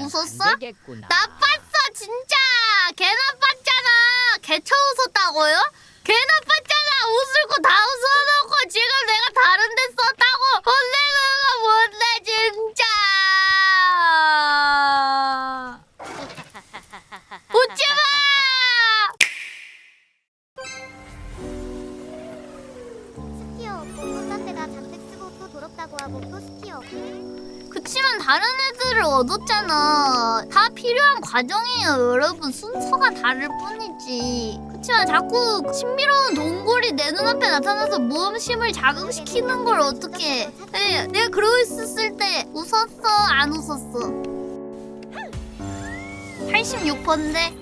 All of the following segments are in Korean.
웃었어? 안 되겠구나. 나빴어 진짜. 개 나빴잖아. 개쳐 웃었다고요? 개 나빴잖아. 웃을 거 다 웃어놓고 지금 내가 다른 데 썼다고. 혼내는 거 뭔데 진짜. 웃지마! 스키어 없고 딴 데다 잔뜩 쓰고 또 더럽다고 하고 또 스키어. 없고 그치만 다른 애들을 얻었잖아. 다 필요한 과정이에요 여러분. 순서가 다를 뿐이지. 그치만 자꾸 신비로운 동굴이 내 눈앞에 나타나서 모험심을 자극시키는 걸 어떻게 해? 내가 그러고 있었을 때 웃었어 안 웃었어? 86%인데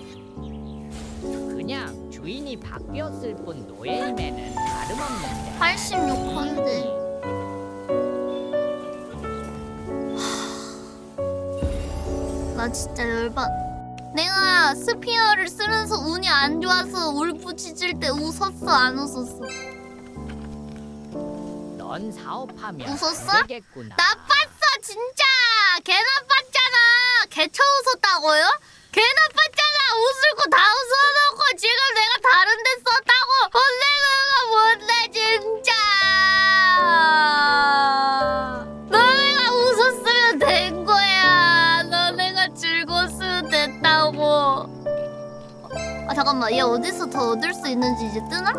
그냥 주인이 바뀌었을 뿐 노예임에는 다름없는데. 86%인데 나 진짜 열받 내가 스피어를 쓰면서 운이 안 좋아서 울프 짖을 때 웃었어 안 웃었어 넌 사업하면 웃었어? 안 되겠구나. 나빴어 진짜 개 나빴잖아 개 쳐 웃었다고요? 개 나빴잖아 웃을 거 다 웃어놓고 지금 아 잠깐만 얘 어디서 더 얻을 수 있는지 이제 뜨나?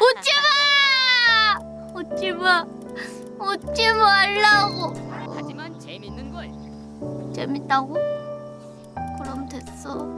웃지마 웃지마 웃지 말라고 하지만 재밌는 걸. 재밌다고? 그럼 됐어